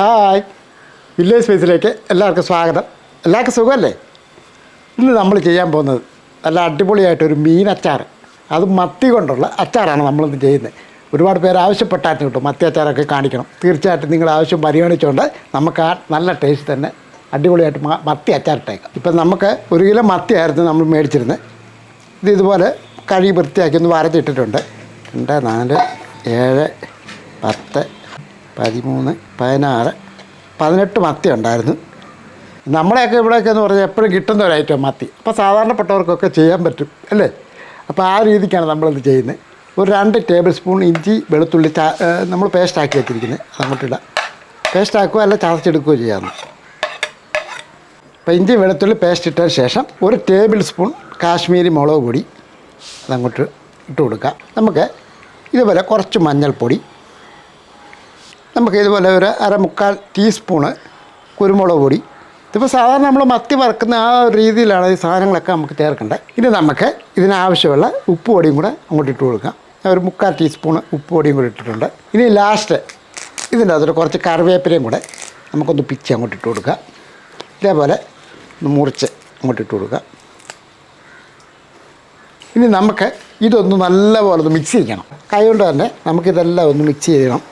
Hi. Village സ്പേസിലേക്ക് എല്ലാവർക്കും സ്വാഗതം. എല്ലാവർക്കും സുഖമല്ലേ? ഇന്ന് നമ്മൾ ചെയ്യാൻ പോകുന്നത് നല്ല അടിപൊളിയായിട്ടൊരു മീൻ അച്ചാർ അത് മത്തി കൊണ്ടുള്ള അച്ചാറാണ് നമ്മളിന്ന് ചെയ്യുന്നത്. ഒരുപാട് പേര് ആവശ്യപ്പെട്ടായിരുന്നു കേട്ടോ മത്തി അച്ചാറൊക്കെ കാണിക്കണം. തീർച്ചയായിട്ടും നിങ്ങൾ ആവശ്യം പരിഗണിച്ചുകൊണ്ട് നമുക്ക് ആ നല്ല ടേസ്റ്റ് തന്നെ അടിപൊളിയായിട്ട് മത്തി അച്ചാറിട്ടേക്കാം. ഇപ്പം നമുക്ക് ഒരു കിലോ മത്തിയായിരുന്നു നമ്മൾ മേടിച്ചിരുന്നത് ഇത് ഇതുപോലെ കഴുകി വൃത്തിയാക്കി ഒന്ന് വരച്ചിട്ടിട്ടുണ്ട്. രണ്ട് നാല് ഏഴ് പത്ത് പതിമൂന്ന് പതിനാറ് പതിനെട്ട് മത്തി ഉണ്ടായിരുന്നു. നമ്മളെയൊക്കെ ഇവിടെയൊക്കെ എന്ന് പറഞ്ഞാൽ എപ്പോഴും കിട്ടുന്ന ഒരു ഐറ്റം മത്തി. അപ്പോൾ സാധാരണപ്പെട്ടവർക്കൊക്കെ ചെയ്യാൻ പറ്റും അല്ലേ? അപ്പോൾ ആ രീതിക്കാണ് നമ്മളിത് ചെയ്യുന്നത്. ഒരു രണ്ട് ടേബിൾ സ്പൂൺ ഇഞ്ചി വെളുത്തുള്ളി ചാ നമ്മൾ പേസ്റ്റാക്കി വെച്ചിരിക്കുന്നത്. അതങ്ങോട്ടിടാം പേസ്റ്റാക്കുകയോ അല്ല ചതച്ചെടുക്കുകയോ ചെയ്യാമെന്ന് അപ്പോൾ ഇഞ്ചി വെളുത്തുള്ളി പേസ്റ്റ് ഇട്ടതിന് ശേഷം ഒരു ടേബിൾ സ്പൂൺ കാശ്മീരി മുളക് പൊടി അതങ്ങോട്ട് ഇട്ട് കൊടുക്കാം. നമുക്ക് ഇതുപോലെ കുറച്ച് മഞ്ഞൾപ്പൊടി നമുക്ക് ഇതുപോലെ ഒരു അരമുക്കാൽ ടീസ്പൂണ് കുരുമുളക് പൊടി. ഇതിപ്പോൾ സാധാരണ നമ്മൾ മത്തി വറക്കുന്ന ആ ഒരു രീതിയിലാണ് ഈ സാധനങ്ങളൊക്കെ നമുക്ക് ചേർക്കേണ്ടത് ഇനി നമുക്ക് ഇതിനാവശ്യമുള്ള ഉപ്പ് പൊടിയും കൂടെ അങ്ങോട്ട് ഇട്ട് കൊടുക്കാം. ഞാൻ ഒരു മുക്കാൽ ടീസ്പൂണ് ഉപ്പ് പൊടിയും കൂടെ ഇട്ടിട്ടുണ്ട്. ഇനി ലാസ്റ്റ് ഇതിന്റെ അതൊരു കുറച്ച് കറിവേപ്പിലയും കൂടെ നമുക്കൊന്ന് പിച്ച് അങ്ങോട്ട് ഇട്ട് കൊടുക്കാം. ഇതേപോലെ ഒന്ന് മുറിച്ച് അങ്ങോട്ട് ഇട്ട് കൊടുക്കാം. ഇനി നമുക്ക് ഇതൊന്ന് നല്ലപോലെ ഒന്ന് മിക്സ് ചെയ്യണം. കൈ കൊണ്ട് തന്നെ നമുക്കിതെല്ലാം ഒന്ന് മിക്സ് ചെയ്യണം.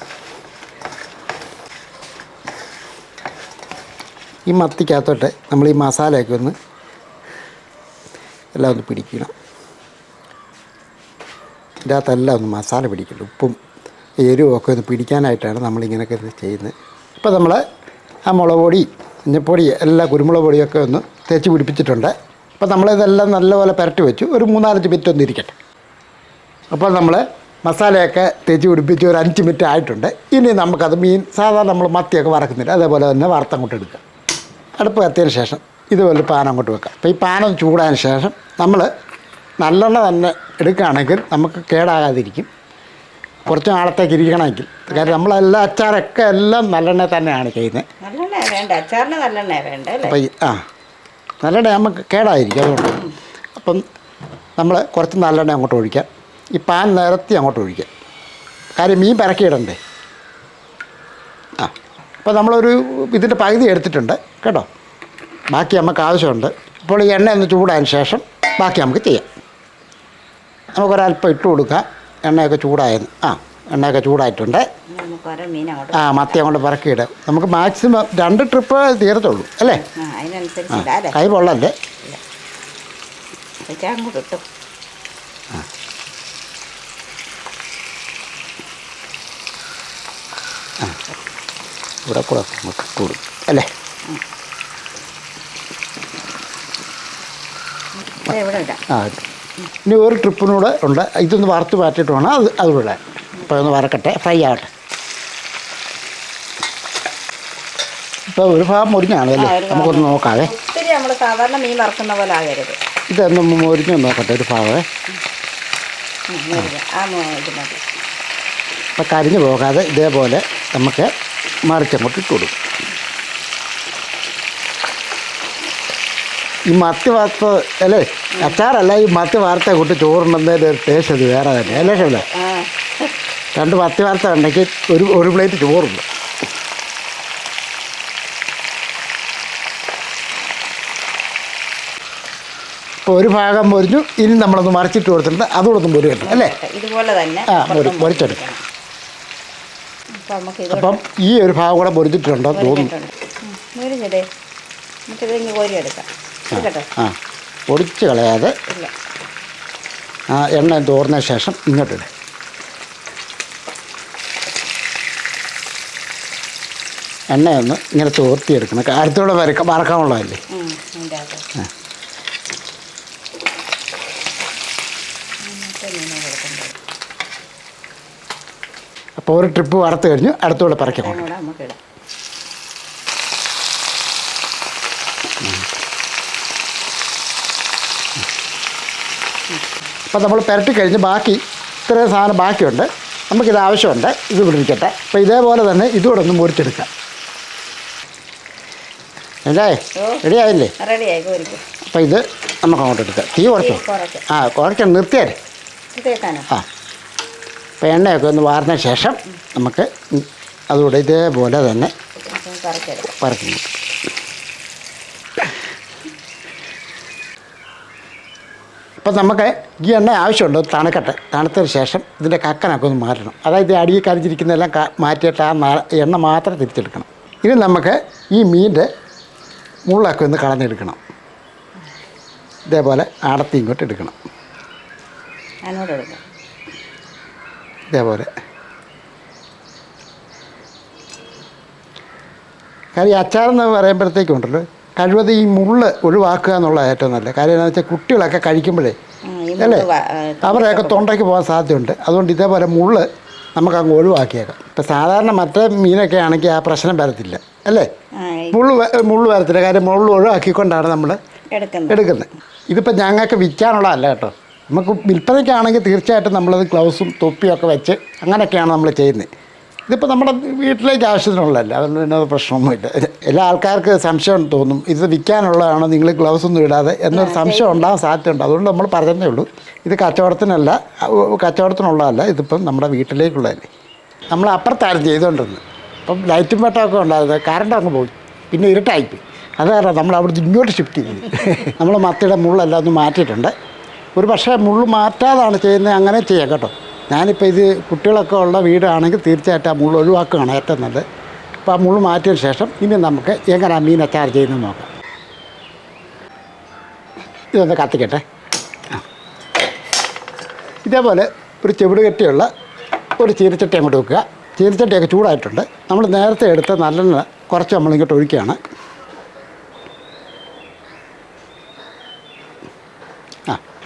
ഈ മത്തിക്കകത്തോട്ടെ നമ്മൾ ഈ മസാലയൊക്കെ ഒന്ന് എല്ലാം ഒന്ന് പിടിക്കണം. ഇതിന്റെ അകത്തെല്ലാം ഒന്ന് മസാല പിടിക്കണം ഉപ്പും എരിവും ഒക്കെ ഒന്ന് പിടിക്കാനായിട്ടാണ് നമ്മളിങ്ങനെയൊക്കെ ഇത് ചെയ്യുന്നത്. ഇപ്പോൾ നമ്മൾ ആ മുളക് പൊടി മഞ്ഞപ്പൊടി എല്ലാ കുരുമുളക് പൊടിയൊക്കെ ഒന്ന് തേച്ച് പിടിപ്പിച്ചിട്ടുണ്ട്. അപ്പോൾ നമ്മളിതെല്ലാം നല്ലപോലെ പുരട്ടി വെച്ചു. ഒരു മൂന്നാലഞ്ച് മിനിറ്റ് ഒന്ന് ഇരിക്കട്ടെ. അപ്പോൾ നമ്മൾ മസാലയൊക്കെ തേച്ച് പിടിപ്പിച്ച് ഒരു അഞ്ച് മിനിറ്റ് ആയിട്ടുണ്ട്. ഇനി നമുക്കത് മീൻ സാധാരണ നമ്മൾ മത്തിയൊക്കെ വറക്കുന്നില്ല. അതേപോലെ തന്നെ വറുത്തങ്ങോട്ട് എടുക്കുക അടുപ്പ് കത്തിയതിന് ശേഷം ഇതുപോലെ പാൻ അങ്ങോട്ട് വെക്കാം. അപ്പോൾ ഈ പാനം ചൂടായതിന് ശേഷം നമ്മൾ നല്ലെണ്ണ തന്നെ എടുക്കുകയാണെങ്കിൽ നമുക്ക് കേടാകാതിരിക്കും. കുറച്ച് നാളത്തേക്ക് ഇരിക്കണമെങ്കിൽ. കാര്യം നമ്മളെല്ലാം അച്ചാറൊക്കെ എല്ലാം നല്ലെണ്ണ തന്നെയാണ് ചെയ്യുന്നത്. നല്ലെണ്ണ വേണ്ട? അച്ചാറിന് നല്ലെണ്ണ വേണ്ട അല്ലേ? അപ്പോൾ ഈ ആ നല്ലെണ്ണ നമുക്ക് കേടായിരിക്കും അതുകൊണ്ട്. അപ്പം നമ്മൾ കുറച്ച് നല്ലെണ്ണ അങ്ങോട്ട് ഒഴിക്കാം. ഈ പാൻ നിരത്തി അങ്ങോട്ട് ഒഴിക്കാം. കാര്യം മീൻ പരക്കിയിടണ്ടേ? അപ്പോൾ നമ്മളൊരു ഇതിന്റെ പകുതി എടുത്തിട്ടുണ്ട് കേട്ടോ? ബാക്കി നമുക്ക് ആവശ്യമുണ്ട്. ഇപ്പോൾ ഈ എണ്ണ ഒന്ന് ചൂടായതിന് ശേഷം ബാക്കി നമുക്ക് ചെയ്യാം. നമുക്കൊരല്പം ഇട്ട് കൊടുക്കാം. എണ്ണയൊക്കെ ചൂടായെന്ന്. ആ എണ്ണയൊക്കെ ചൂടായിട്ടുണ്ട്. ആ മത്തി അങ്ങോട്ട് പിറക്കിയിടും നമുക്ക് മാക്സിമം രണ്ട് ട്രിപ്പ് തീരത്തുള്ളൂ അല്ലേ? ആ കൈ പൊള്ളല്ലേ? വെച്ചാൽ അങ്ങോട്ട് ഇട്ടു ഇവിടെ കൂടെ നമുക്ക് ഇട്ട് കൊടുക്കും അല്ലേ ആ. ഇനി ഒരു ട്രിപ്പിനൂടെ ഉണ്ട്. ഇതൊന്ന് വറുത്ത് മാറ്റിയിട്ട് വേണം. അത് അത് ഇപ്പോൾ ഒന്ന് വറക്കട്ടെ. ഫ്രൈ ആവട്ടെ. ഇപ്പോൾ ഒരു ഭാഗം മുരിഞ്ഞാണ് അല്ലേ? നമുക്കൊന്ന് നോക്കാവേ. നമ്മൾ സാധാരണ മീൻ വറുക്കുന്ന പോലെ ആകരുത്. ഇതൊന്ന് മുരിഞ്ഞ് നോക്കട്ടെ ഒരു ഭാഗമേ അപ്പം കരിഞ്ഞു പോകാതെ ഇതേപോലെ നമുക്ക് മറിച്ചങ്ങോട്ട് ഇട്ട് കൊടുക്കും. ഈ മത്തി വാർത്ത അല്ലേ? അച്ചാറല്ല ഈ മത്തി വാർത്ത കൂട്ടി ചോറുണ്ടെന്നതിന്റെ ഒരു ടേസ്റ്റ് അത് വേറെ തന്നെ. അല്ലേ ആ. രണ്ട് മത്തി വാർത്ത ഉണ്ടെങ്കിൽ ഒരു ഒരു പ്ലേറ്റ് ചോറുണ്ട്. ഇപ്പോൾ ഒരു ഭാഗം പൊരിഞ്ഞു ഇനി നമ്മളൊന്ന് മറിച്ചിട്ട് കൊടുത്തിട്ടുണ്ട്. അതുകൂടെ ഒന്ന് അല്ലേ? ഇതുപോലെ തന്നെ ആ പൊരി അപ്പുറത്തും അപ്പം നമുക്ക് ഇത് അപ്പം ഈ ഒരു ഭാഗം കൂടെ പൊരിച്ചിട്ടുണ്ടോ എന്ന് തോന്നുന്നു. നമുക്കിത് കോരിയെടുക്കാം. ആ പൊടിച്ച് കളയാതെ ഇല്ല. ആ എണ്ണ തോർന്ന ശേഷം ഇങ്ങോട്ടിട് എണ്ണയൊന്ന് ഇങ്ങനെ തോർത്തിയെടുക്കണം. കാര്യത്തോടെ വരക്ക വറക്കാനുള്ളതല്ലേ? ഉം, അതിന്റെ അകത്ത് ഇന്നത്തെ മീനെ കൊടുക്കുമ്പോൾ അപ്പോൾ ഒരു ട്രിപ്പ് വറുത്ത് കഴിഞ്ഞു. അടുത്തൂടെ പറിക്കണം അപ്പം നമ്മൾ പുരട്ടി കഴിഞ്ഞ് ബാക്കി ഇത്രയും സാധനം ബാക്കിയുണ്ട്. നമുക്കിത് ആവശ്യമുണ്ട്. ഇത് വിളിക്കട്ടെ അപ്പോൾ ഇതേപോലെ തന്നെ ഇതുകൂടെ ഒന്ന് മുറിച്ചെടുക്കാം. അല്ലേ. റെഡി ആയില്ലേ അപ്പോൾ ഇത് നമുക്ക് അങ്ങോട്ട് എടുക്കാം. തീ കുറച്ചോ? ആ കുറയ്ക്കണം നിർത്തിയാലേ. ഇതേക്കാനോ ആ. എണ്ണയൊക്കെ ഒന്ന് വാർന്ന ശേഷം നമുക്ക് അതുകൂടെ ഇതേപോലെ തന്നെ പറക്കുന്നു അപ്പം നമുക്ക് ഈ എണ്ണ ആവശ്യമുണ്ട് തണുക്കട്ട്. തണുത്തതിന് ശേഷം ഇതിന്റെ കക്കനൊക്കെ ഒന്ന് മാറ്റണം. അതായത് അടിയിൽ കരിഞ്ഞിരിക്കുന്നതെല്ലാം മാറ്റിയിട്ട് ആ എണ്ണ മാത്രം തിരിച്ചെടുക്കണം. ഇനി നമുക്ക് ഈ മീന്റെ മുള്ളൊക്കെ ഒന്ന് കളഞ്ഞെടുക്കണം. ഇതേപോലെ അടത്തി ഇങ്ങോട്ട് എടുക്കണം. അതിനോട് എടുക്കാം. ഇതേപോലെ. കാര്യം ഈ അച്ചാറെന്ന് പറയുമ്പോഴത്തേക്കും ഉണ്ടല്ലോ കഴിവത് ഈ മുള്ള് ഒഴിവാക്കുക എന്നുള്ള ഏറ്റവും നല്ലത്. കാര്യം എന്താണെന്ന് വെച്ചാൽ കുട്ടികളൊക്കെ കഴിക്കുമ്പോഴേ അല്ലേ? അവരെയൊക്കെ തൊണ്ടയ്ക്ക് പോകാൻ സാധ്യതയുണ്ട്. അതുകൊണ്ട് ഇതേപോലെ മുള്ള് നമുക്ക് അങ്ങ് ഒഴിവാക്കിയേക്കാം. ഇപ്പം സാധാരണ മറ്റേ മീനൊക്കെ ആണെങ്കിൽ ആ പ്രശ്നം വരത്തില്ല അല്ലേ? മുള്ള് മുള്ള് വരത്തില്ല. കാര്യം മുള്ള് ഒഴിവാക്കിക്കൊണ്ടാണ് നമ്മൾ എടുക്കുന്നത്. ഇതിപ്പോൾ ഞങ്ങൾക്ക് വിൽക്കാനുള്ളതല്ല കേട്ടോ. നമുക്ക് വിൽപ്പനയ്ക്കാണെങ്കിൽ തീർച്ചയായിട്ടും നമ്മളത് ഗ്ലൗസും തൊപ്പിയൊക്കെ വെച്ച് അങ്ങനെയൊക്കെയാണ് നമ്മൾ ചെയ്യുന്നത്. ഇതിപ്പോൾ നമ്മുടെ വീട്ടിലേക്ക് ആവശ്യത്തിനുള്ളതല്ല അതുകൊണ്ട് പിന്നെ അത് പ്രശ്നമൊന്നുമില്ല. എല്ലാ ആൾക്കാർക്ക് സംശയം തോന്നും ഇത് വിൽക്കാനുള്ളതാണോ നിങ്ങൾ ഗ്ലൗസ് ഒന്നും ഇടാതെ എന്നൊരു സംശയം ഉണ്ടാകാൻ സാധ്യതയുണ്ട്. അതുകൊണ്ട് നമ്മൾ പറഞ്ഞതേ ഉള്ളൂ ഇത് കച്ചവടത്തിനല്ല കച്ചവടത്തിനുള്ളതല്ല ഇതിപ്പം നമ്മുടെ വീട്ടിലേക്കുള്ളതല്ലേ. നമ്മൾ അപ്പുറത്തായിരുന്നു ചെയ്തുകൊണ്ടിരുന്നത്. അപ്പം ലൈറ്റും വെട്ടമൊക്കെ ഉണ്ടായത് കറണ്ട് അങ്ങ് പോയി പിന്നെ ഇരുട്ടായിപ്പോയി. അത് കാരണം നമ്മൾ അവിടുന്ന് ഇങ്ങോട്ട് ഷിഫ്റ്റ് ചെയ്തു. നമ്മൾ മത്തിയുടെ മുള്ളെല്ലാം ഒന്ന് മാറ്റിയിട്ടുണ്ട്. ഒരു പക്ഷേ മുള്ളു മാറ്റാതാണ് ചെയ്യുന്നത് അങ്ങനെ ചെയ്യാം കേട്ടോ. ഞാനിപ്പോൾ ഇത് കുട്ടികളൊക്കെ ഉള്ള വീടാണെങ്കിൽ തീർച്ചയായിട്ടും ആ മുള്ളു ഒഴിവാക്കുകയാണ് ഏറ്റവും നല്ലത്. അപ്പോൾ ആ മുള്ളു മാറ്റിയതിന് ശേഷം ഇനി നമുക്ക് എങ്ങനെ മീൻ അച്ചാർ ചെയ്യുന്നത് നോക്കാം. ഇതൊന്ന് കത്തിക്കട്ടെ. ഇതേപോലെ ഒരു ചെവിട് കെട്ടിയുള്ള ഒരു ചീരച്ചട്ടി അങ്ങോട്ട് വെക്കുക. ചീരച്ചട്ടിയൊക്കെ ചൂടായിട്ടുണ്ട്. നമ്മൾ നേരത്തെ എടുത്ത് നല്ലെണ്ണ കുറച്ച് നമ്മളിങ്ങോട്ട് ഒഴിക്കുകയാണ്.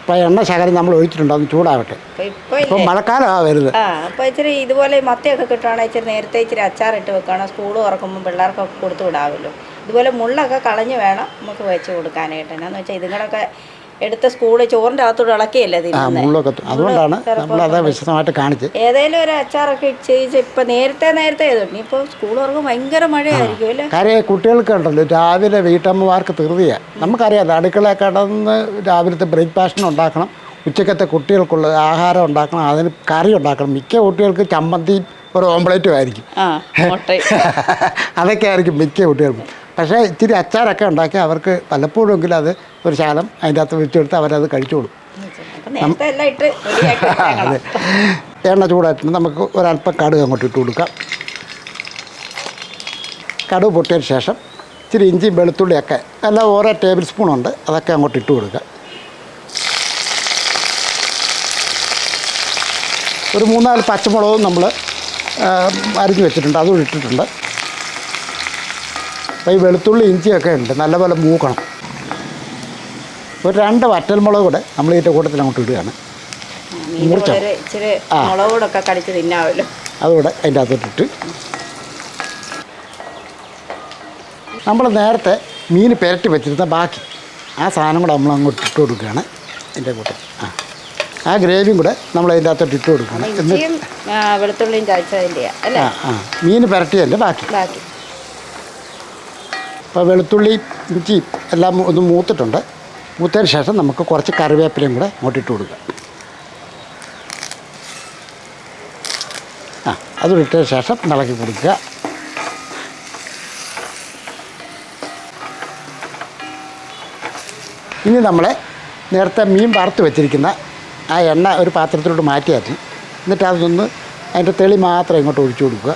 അപ്പോൾ എണ്ണ ശകലം നമ്മൾ ഒഴിച്ചിട്ടുണ്ട് അത് ചൂടാവട്ടെ. ഇപ്പം മഴക്കാലമാണ് വരുന്നത്. അപ്പോൾ ഇച്ചിരി ഇതുപോലെ മത്തയൊക്കെ കിട്ടുവാണെങ്കിൽ ഇച്ചിരി നേരത്തെ ഇച്ചിരി അച്ചാറിട്ട് വെക്കണം സ്കൂൾ തുറക്കുമ്പോൾ പിള്ളേർക്കൊക്കെ കൊടുത്തു വിടാമല്ലോ ഇതുപോലെ മുള്ളൊക്കെ കളഞ്ഞ് വേണം നമുക്ക് വെച്ച് കൊടുക്കാനായിട്ട്. എന്നാന്ന് വെച്ചാൽ ഇതുങ്ങളൊക്കെ എടുത്ത സ്കൂളിൽ ചോറിന്റെ അകത്തോട് ഇളക്കിയല്ലേ ആ മുള്ളൊക്കെ അതുകൊണ്ടാണ് നമ്മളത് വിശദമായിട്ട് കാണിച്ചത്. ഏതെങ്കിലും ഒരു അച്ചാറൊക്കെ ചെയ്ത് ഇപ്പം നേരത്തെ നേരത്തെ ചെയ്തോണ്ട് ഇനിയിപ്പോൾ സ്കൂൾ തുറക്കും ഭയങ്കര മഴയായിരിക്കും അല്ലേ? കാര്യം കുട്ടികൾക്ക് ഉണ്ടല്ലോ രാവിലെ വീട്ടമ്മമാർക്ക് തീർതിയ നമുക്കറിയാം അടുക്കള കടന്ന് രാവിലത്തെ ബ്രേക്ക്ഫാസ്റ്റിന് ഉണ്ടാക്കണം ഉച്ചക്കത്തെ കുട്ടികൾക്കുള്ള ആഹാരം ഉണ്ടാക്കണം അതിന് കറി ഉണ്ടാക്കണം. മിക്ക കുട്ടികൾക്ക് ചമ്മന്തിയും ഒരു ഓംപ്ലേറ്റും ആയിരിക്കും. അതൊക്കെ ആയിരിക്കും മിക്ക കുട്ടികൾക്കും. പക്ഷേ ഇത്തിരി അച്ചാറൊക്കെ ഉണ്ടാക്കി അവർക്ക് പലപ്പോഴെങ്കിലും അത് ഒരു ശാലം അതിന്റെ അകത്ത് വെച്ചെടുത്ത് അവരത് കഴിച്ചോളും. അതെ. എണ്ണ ചൂടായിട്ടുണ്ട്. നമുക്ക് ഒരല്പം കടുക് അങ്ങോട്ട് ഇട്ട് കൊടുക്കാം. കടുക് പൊട്ടിയതിന് ശേഷം ഇച്ചിരി ഇഞ്ചി വെളുത്തുള്ളിയൊക്കെ എല്ലാം ഓരോ ടേബിൾ സ്പൂണുണ്ട് അതൊക്കെ അങ്ങോട്ട് ഇട്ട് കൊടുക്കുക ഒരു മൂന്നാൽ പച്ചമുളകും നമ്മൾ അരിഞ്ഞ് വെച്ചിട്ടുണ്ട്. അതും ഇട്ടിട്ടുണ്ട്. അപ്പോൾ ഈ വെളുത്തുള്ളി ഇഞ്ചിയൊക്കെ ഉണ്ട് നല്ലപോലെ മൂക്കണം. ഒരു രണ്ട് വറ്റൽമുളക് കൂടെ നമ്മൾ ഇതിന്റെ കൂട്ടത്തിൽ അങ്ങോട്ട് ഇടുകയാണ്. മുറിച്ചോ? ആ. മുളകൂടൊക്കെ കടിച്ച് തിന്നാമല്ലോ അതുകൂടെ അതിന്റെ അകത്തോട്ടിട്ട് നമ്മൾ നേരത്തെ മീൻ പെരട്ടി വെച്ചിരുന്ന ബാക്കി ആ സാധനം കൂടെ നമ്മൾ അങ്ങോട്ട് ഇട്ട് കൊടുക്കുകയാണ് അതിന്റെ കൂട്ടം ആ. ആ ഗ്രേവിയും കൂടെ നമ്മൾ അതിന്റെ അകത്തോട്ട് ഇട്ട് എന്നിട്ട് വെളുത്തുള്ളിയും അല്ലേ? ആ ആ. മീൻ പെരട്ടിയല്ലേ ബാക്കി? ബാക്കി. അപ്പോൾ വെളുത്തുള്ളി ഇഞ്ചി എല്ലാം ഒന്ന് മൂത്തിട്ടുണ്ട്. മൂത്തതിന് ശേഷം നമുക്ക് കുറച്ച് കറിവേപ്പിലയും കൂടെ അങ്ങോട്ടിട്ട് കൊടുക്കുക ആ അതും ഇട്ടതിന് ശേഷം ഇളക്കി കൊടുക്കുക. ഇനി നമ്മൾ നേരത്തെ മീൻ വറുത്ത് വെച്ചിരിക്കുന്ന ആ എണ്ണ ഒരു പാത്രത്തിലോട്ട് മാറ്റിയാറ്റി. എന്നിട്ട് അതൊന്ന് അതിന്റെ തെളി മാത്രം ഇങ്ങോട്ട് ഒഴിച്ചു കൊടുക്കുക.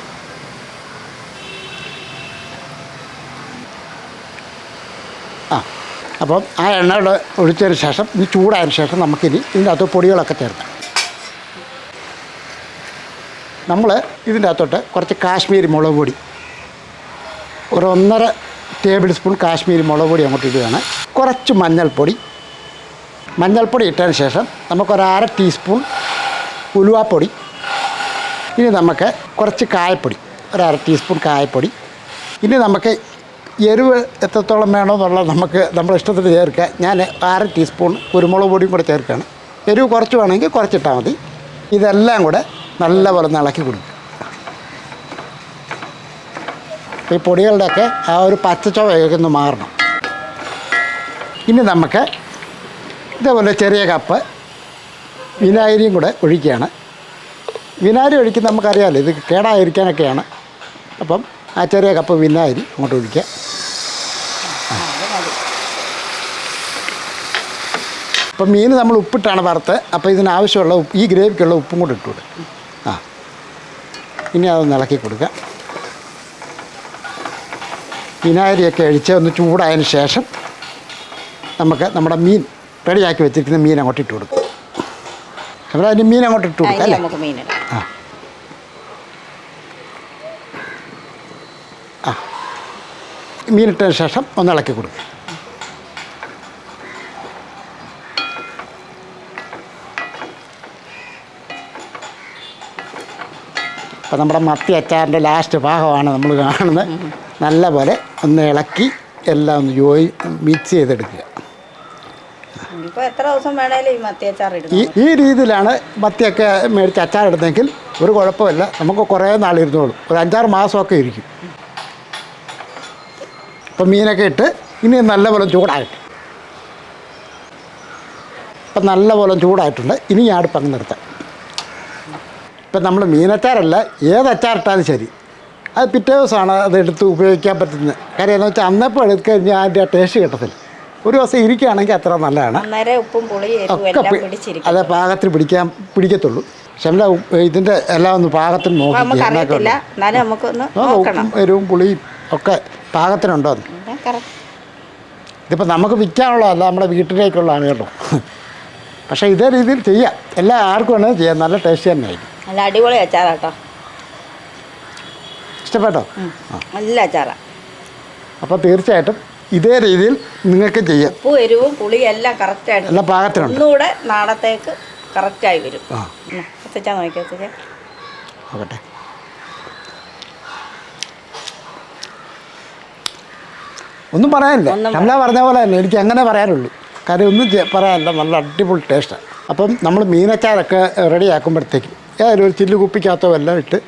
അപ്പം ആ എണ്ണയുടെ ഒഴിച്ചതിന് ശേഷം ഈ ചൂടായതിന് ശേഷം നമുക്കിനി ഇതിന്റെ അകത്ത് പൊടികളൊക്കെ ചേർക്കാം. നമ്മൾ ഇതിന്റെ അകത്തോട്ട് കുറച്ച് കാശ്മീരി മുളക് പൊടി. ഒരു ഒന്നര ടേബിൾ സ്പൂൺ കാശ്മീരി മുളക് പൊടി അങ്ങോട്ട് ഇടുകയാണ്. കുറച്ച് മഞ്ഞൾപ്പൊടി. മഞ്ഞൾപ്പൊടി ഇട്ടതിന് ശേഷം നമുക്കൊരു ടീസ്പൂൺ ഉലുവാപ്പൊടി. ഇനി നമുക്ക് കുറച്ച് കായപ്പൊടി. ഒരു ടീസ്പൂൺ കായപ്പൊടി. ഇനി നമുക്ക് എരിവ് എത്രത്തോളം വേണമെന്നുള്ളത് നമുക്ക് നമ്മുടെ ഇഷ്ടത്തിന് ചേർക്കുക ഞാൻ അര ടീസ്പൂൺ കുരുമുളക് പൊടിയും കൂടെ ചേർക്കുകയാണ്. എരിവ് കുറച്ച് വേണമെങ്കിൽ കുറച്ചിട്ടാൽ മതി. ഇതെല്ലാം കൂടെ നല്ലപോലെ ഇളക്കി കൊടുക്കുക. ഈ പൊടികളുടെയൊക്കെ ആ ഒരു പച്ചച്ചുവയൊക്കെ ഒന്ന് മാറണം. ഇനി നമുക്ക് ഇതേപോലെ ചെറിയ കപ്പ് വിനാഗിരിയും കൂടെ ഒഴിക്കുകയാണ്. വിനാഗിരി ഒഴിക്കുന്ന നമുക്കറിയാമല്ലോ ഇത് കേടായിരിക്കാനൊക്കെയാണ്. അപ്പം ആ ചെറിയ കപ്പ് വിനാഗിരി അങ്ങോട്ട് ഒഴിക്കുക അപ്പം മീൻ നമ്മൾ ഉപ്പിട്ടാണ് വറുത്ത് അപ്പോൾ ഇതിനാവശ്യമുള്ള ഉപ്പ് ഈ ഗ്രേവിക്കുള്ള ഉപ്പും കൂടെ ഇട്ടു കൊടുക്കും ആ. ഇനി അതൊന്ന് ഇളക്കി കൊടുക്കുക വിനാഗിരിയൊക്കെ അഴിച്ച് ഒന്ന് ചൂടായതിന് ശേഷം നമുക്ക് നമ്മുടെ മീൻ റെഡിയാക്കി വെച്ചിരിക്കുന്ന മീൻ അങ്ങോട്ട് ഇട്ട് കൊടുക്കും. അപ്പോൾ അതിന് മീൻ അങ്ങോട്ട് ഇട്ട് കൊടുക്കാം അല്ലേ? ആ. ആ. മീനിട്ടതിന് ശേഷം ഒന്ന് ഇളക്കി കൊടുക്കുക അപ്പോൾ നമ്മുടെ മത്തി അച്ചാറിന്റെ ലാസ്റ്റ് ഭാഗമാണ് നമ്മൾ കാണുന്നത്. നല്ല പോലെ ഒന്ന് ഇളക്കി എല്ലാം ഒന്ന് യോയി മിക്സ് ചെയ്തെടുക്കുക. എത്ര ദിവസം ഈ ഈ ഈ രീതിയിലാണ് മത്തിയൊക്കെ മേടിച്ച് അച്ചാറെടുത്തെങ്കിൽ ഒരു കുഴപ്പമില്ല. നമുക്ക് കുറേ നാളിരുന്നോളും ഒരു അഞ്ചാറ് മാസമൊക്കെ ഇരിക്കും. അപ്പം മീനൊക്കെ ഇട്ട് ഇനി നല്ലപോലെ ചൂടായിട്ട്. ഇപ്പം നല്ലപോലെ ചൂടായിട്ടുണ്ട്. ഇനി ഞാൻ അടുപ്പങ്ങ് നിർത്താം. ഇപ്പം നമ്മൾ മീനച്ചാറല്ല ഏത് അച്ചാറിട്ടാലും ശരി. അത് പിറ്റേ ദിവസമാണ് അത് എടുത്ത് ഉപയോഗിക്കാൻ പറ്റുന്നത്. കാര്യം എന്ന് വെച്ചാൽ അന്നപ്പോൾ എടുത്തു കഴിഞ്ഞാൽ അതിന്റെ ആ ടേസ്റ്റ് കിട്ടത്തില്ല. ഒരു ദിവസം ഇരിക്കുകയാണെങ്കിൽ അത്ര നല്ലതാണ്. ഒക്കെ എല്ലാം അതെ പാകത്തിന് പിടിക്കാൻ പിടിക്കത്തുള്ളൂ. പക്ഷെ ഷംല ഇതിന്റെ എല്ലാം ഒന്ന് പാകത്തിന് നോക്കി എരിവും പുളിയും ഒക്കെ പാകത്തിനുണ്ടോ? ഇതിപ്പോൾ നമുക്ക് വിൽക്കാനുള്ളതല്ല നമ്മുടെ വീട്ടിലേക്കുള്ളതാണ് കേട്ടോ. പക്ഷേ ഇതേ രീതിയിൽ ചെയ്യാം. എല്ലാം ആർക്കും വേണമെങ്കിൽ ചെയ്യാം. നല്ല ടേസ്റ്റ് തന്നെ ആയിരിക്കും നല്ല അടിപൊളി അച്ചാറാട്ടോ. ഇഷ്ടപ്പെട്ടോ? നല്ല അച്ചാറാ. അപ്പോൾ തീർച്ചയായിട്ടും ഇതേ രീതിയിൽ നിങ്ങൾക്ക് ചെയ്യാം. ഉപ്പും എരിവും പുളിയും എല്ലാം കറക്റ്റായിട്ട് എല്ലാം പാകത്തിനുണ്ട്. ഒന്നുകൂടെ നാളത്തേക്ക് കറക്റ്റായി വരും. ആ. എത്തിച്ചാൽ നോക്കിയാൽ എത്തിച്ചാ ഒന്നും പറയാനില്ല. നമ്മള പറഞ്ഞ പോലെ തന്നെ എനിക്ക് അങ്ങനെ പറയാനുള്ളൂ. കാര്യം ഒന്നും പറയാനില്ല. നല്ല അടിപൊളി ടേസ്റ്റാണ് അപ്പം നമ്മൾ മീനച്ചാറൊക്കെ റെഡി ആക്കുമ്പോഴത്തേക്ക് ഏതായാലും ഒരു ചില്ല് കുപ്പിക്കകത്തോ എല്ലാം ഇട്ട്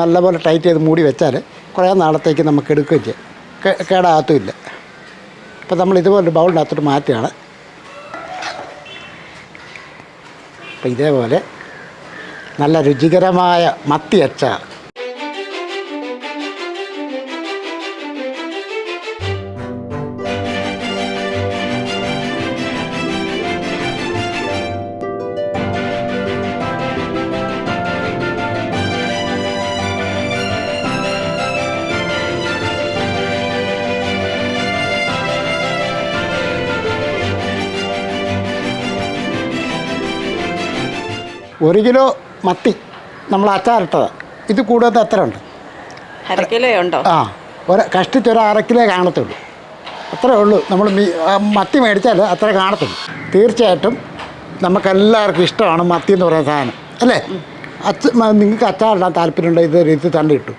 നല്ലപോലെ ടൈറ്റ് ചെയ്ത് മൂടി വെച്ചാൽ കുറേ നാളത്തേക്ക് നമുക്ക് എടുക്കുകയും ചെയ്യാം. കേടാകത്തുമില്ല അപ്പം നമ്മൾ ഇതുപോലെ ബൗളിനകത്തോട്ട് മാറ്റുകയാണ്. അപ്പം ഇതേപോലെ നല്ല രുചികരമായ മത്തി അച്ചാർ ഒരു കിലോ മത്തി നമ്മൾ അച്ചാറിട്ടത്. ഇത് കൂടുതൽ അത്ര ഉണ്ട്? ആ ഒരു കഷ്ടിച്ച് ഒരു അര കിലോ കാണത്തുള്ളൂ. അത്രേ ഉള്ളൂ. നമ്മൾ മീ മത്തി മേടിച്ചാൽ അത്ര കാണത്തുള്ളൂ. തീർച്ചയായിട്ടും നമുക്കെല്ലാവർക്കും ഇഷ്ടമാണ് മത്തി എന്ന് പറയുന്ന സാധനം. അല്ലേ? അച്ച നിങ്ങൾക്ക് അച്ചാറിടാൻ താല്പര്യമുണ്ടോ? ഇത് രീതി തന്നെ കിട്ടും.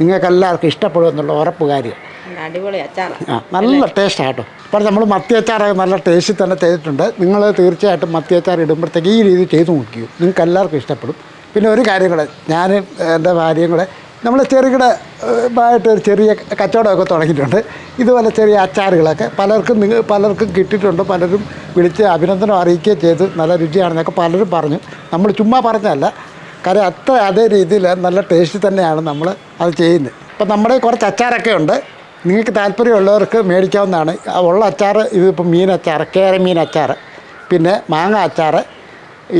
നിങ്ങൾക്ക് എല്ലാവർക്കും ഇഷ്ടപ്പെടും എന്നുള്ള ഉറപ്പ് കാര്യം. അടിപൊളി അച്ചാറാ. ആ നല്ല ടേസ്റ്റ് കേട്ടോ. ഇപ്പോൾ നമ്മൾ മത്തി അച്ചാറൊക്കെ നല്ല ടേസ്റ്റിൽ തന്നെ ചെയ്തിട്ടുണ്ട്. നിങ്ങൾ തീർച്ചയായിട്ടും മത്തി അച്ചാർ ഇടുമ്പോഴത്തേക്ക് ഈ രീതി ചെയ്ത് നോക്കിയോ നിങ്ങൾക്ക് എല്ലാവർക്കും ഇഷ്ടപ്പെടും. പിന്നെ ഒരു കാര്യം കൂടെ ഞാൻ എന്റെ ഭാര്യയും കൂടെ നമ്മൾ ചെറുകിട ആയിട്ട് ഒരു ചെറിയ കച്ചവടമൊക്കെ തുടങ്ങിയിട്ടുണ്ട്. ഇതുപോലെ ചെറിയ അച്ചാറുകളൊക്കെ പലർക്കും നിങ്ങൾ പലർക്കും കിട്ടിയിട്ടുണ്ട്. പലരും വിളിച്ച് അഭിനന്ദനം അറിയിക്കുകയും ചെയ്തു നല്ല രുചിയാണെന്നൊക്കെ പലരും പറഞ്ഞു. നമ്മൾ ചുമ്മാ പറഞ്ഞതല്ല. കാര്യം അത്ര അതേ രീതിയിൽ നല്ല ടേസ്റ്റ് തന്നെയാണ് നമ്മൾ അത് ചെയ്യുന്നത്. ഇപ്പം നമ്മുടെ കുറച്ച് അച്ചാറൊക്കെ ഉണ്ട്. നിങ്ങൾക്ക് താല്പര്യമുള്ളവർക്ക് മേടിക്കാവുന്നതാണ്. ഉള്ള അച്ചാർ ഇതിപ്പോൾ മീൻ അച്ചാർ കേര മീൻ അച്ചാർ പിന്നെ മാങ്ങ അച്ചാർ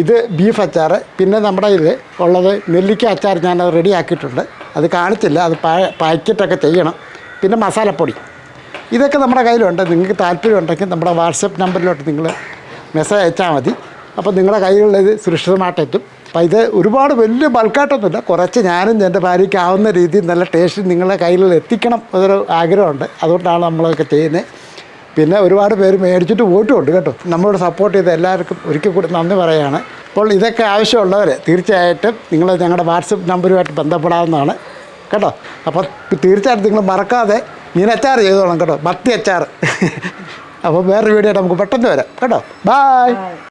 ഇത് ബീഫ് അച്ചാർ പിന്നെ നമ്മുടെ ഇത് ഉള്ളത് നെല്ലിക്ക അച്ചാർ ഞാനത് റെഡി ആക്കിയിട്ടുണ്ട് അത് കാണിച്ചില്ല അത് പാക്കറ്റൊക്കെ ചെയ്യണം. പിന്നെ മസാലപ്പൊടി. ഇതൊക്കെ നമ്മുടെ കയ്യിലുണ്ട് നിങ്ങൾക്ക് താല്പര്യമുണ്ടെങ്കിൽ നമ്മുടെ വാട്സപ്പ് നമ്പറിലോട്ട് നിങ്ങൾ മെസ്സേജ് അയച്ചാൽ മതി. അപ്പോൾ നിങ്ങളുടെ കയ്യിലുള്ള ഇത് സുരക്ഷിതമായിട്ട് എത്തും. അപ്പോൾ ഇത് ഒരുപാട് വലിയ ബൾക്കായിട്ടൊന്നുമില്ല. കുറച്ച് ഞാനും എന്റെ ഭാര്യയ്ക്ക് ആവുന്ന രീതിയിൽ നല്ല ടേസ്റ്റ് നിങ്ങളുടെ കയ്യിൽ എത്തിക്കണം എന്നൊരു ആഗ്രഹമുണ്ട്. അതുകൊണ്ടാണ് നമ്മളൊക്കെ ചെയ്യുന്നത്. പിന്നെ ഒരുപാട് പേര് മേടിച്ചിട്ട് പോയിട്ടുമുണ്ട് കേട്ടോ. നമ്മളോട് സപ്പോർട്ട് ചെയ്ത എല്ലാവർക്കും ഒരിക്കൽ കൂടി നന്ദി പറയുകയാണ് അപ്പോൾ ഇതൊക്കെ ആവശ്യമുള്ളവർ തീർച്ചയായിട്ടും നിങ്ങൾ ഞങ്ങളുടെ വാട്സപ്പ് നമ്പറുമായിട്ട് ബന്ധപ്പെടാവുന്നതാണ്. കേട്ടോ? അപ്പോൾ തീർച്ചയായിട്ടും നിങ്ങൾ മറക്കാതെ മീനച്ചാർ ചെയ്തോളാം കേട്ടോ. മത്തി അച്ചാർ അപ്പോൾ വേറൊരു വീഡിയോ നമുക്ക് പെട്ടെന്ന് വരാം. കേട്ടോ? ബായ്